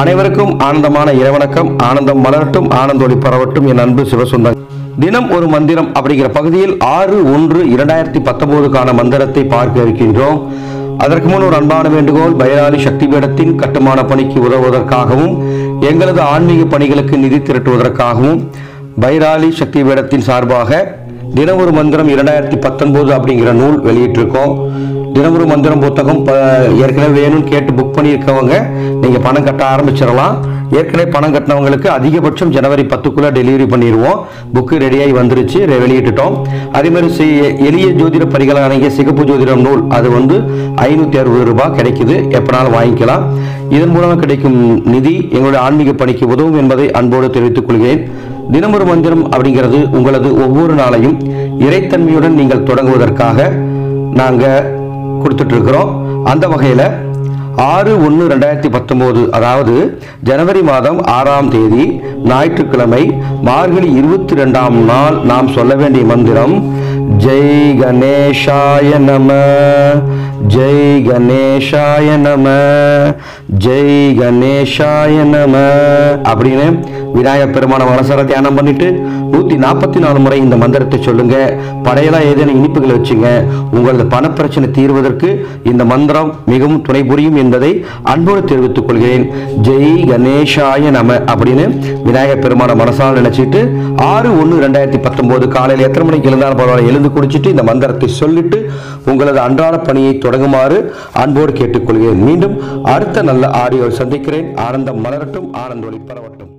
அனைவருக்கும் ஆனந்தமான இறைவணக்கம். ஆனந்தம் மலரட்டும் ஆனந்தோடி பரவட்டும். என் அன்பு சிவசுந்தர் தினம் ஒரு மந்திரம் அப்படிங்கிற பகுதியில் ஆறு ஒன்று இரண்டாயிரத்தி பத்தொன்பதுக்கான மந்திரத்தை பார்க்க இருக்கின்றோம். அதற்கு முன் ஒரு அன்பான வேண்டுகோள் பைராலி சக்தி பீடத்தின் கட்டுமான பணிக்கு உதவுவதற்காகவும் எங்களது ஆன்மீக பணிகளுக்கு நிதி திரட்டுவதற்காகவும் பைராலி சக்தி பீடத்தின் சார்பாக ஒரு மந்திரம் இரண்டாயிரத்தி பத்தொன்பது அப்படிங்கிற நூல் வெளியிட்டிருக்கோம். தினமொரு மந்திரம் புத்தகம் ஏற்கனவே வேணும்னு கேட்டு புக் பண்ணியிருக்கவங்க நீங்கள் பணம் கட்ட ஆரம்பிச்சிடலாம். ஏற்கனவே பணம் கட்டினவங்களுக்கு அதிகபட்சம் ஜனவரி பத்துக்குள்ளே டெலிவரி பண்ணிடுவோம். புக்கு ரெடியாகி வந்துருச்சு வெளியிட்டுட்டோம். அதே மாதிரி எளிய ஜோதிட பரிகலனைய சிகப்பு ஜோதிடம் நூல் அது வந்து ஐநூற்றி அறுபது ரூபாய் கிடைக்குது. எப்பனாலும் வாங்கிக்கலாம். இதன் மூலமாக கிடைக்கும் நிதி எங்களுடைய ஆன்மீக பணிக்கு உதவும் என்பதை அன்போடு தெரிவித்துக் கொள்கிறேன். தினமொரு மந்திரம் அப்படிங்கிறது உங்களது ஒவ்வொரு நாளையும் இறைத்தன்மையுடன் நீங்கள் தொடங்குவதற்காக நாங்கள் கொடுத்துட்டு இருக்கிறோம் அந்த வகையில் ஆறு ஒன்று ரெண்டாயிரத்தி பத்தொம்போது அதாவது ஜனவரி மாதம் ஆறாம் தேதி ஞாயிற்றுக்கிழமை மார்கழி இருபத்தி ரெண்டாம் நாள் நாம் சொல்ல வேண்டிய மந்திரம் ஜெய் கணேஷாய நம ஜெய் கணேஷாய நம ஜெய் கணேஷாய நம. அப்படின்னு விநாயகர் பெருமான மனசார தியானம் பண்ணிட்டு நூத்தி நாற்பத்தி நாலு முறை இந்த மந்திரத்தை சொல்லுங்க. படையெல்லாம் ஏதேனும் இனிப்புகளை வச்சுங்க. உங்களது பணப்பிரச்சனை தீர்வதற்கு இந்த மந்திரம் மிகவும் துணை புரியும் என்பதை அன்போடு தெரிவித்துக் கொள்கிறேன். ஜெய் கணேஷாய நம அப்படின்னு விநாயகர் பெருமான மனசால் நினைச்சிட்டு ஆறு ஒன்று ரெண்டாயிரத்தி பத்தொன்பது காலையில் எத்தனை மணிக்கு எழுந்தாலும் பரவாயில்ல. எழுந்து குடிச்சிட்டு இந்த மந்திரத்தை சொல்லிட்டு உங்களது அன்றாட பணியை தொடங்குமாறு அன்போடு கேட்டுக்கொள்கிறேன். மீண்டும் அடுத்த நல்ல ஆடியோவில் சந்திக்கிறேன். ஆனந்தம் மலரட்டும். ஆனந்தொளி பரவட்டும்.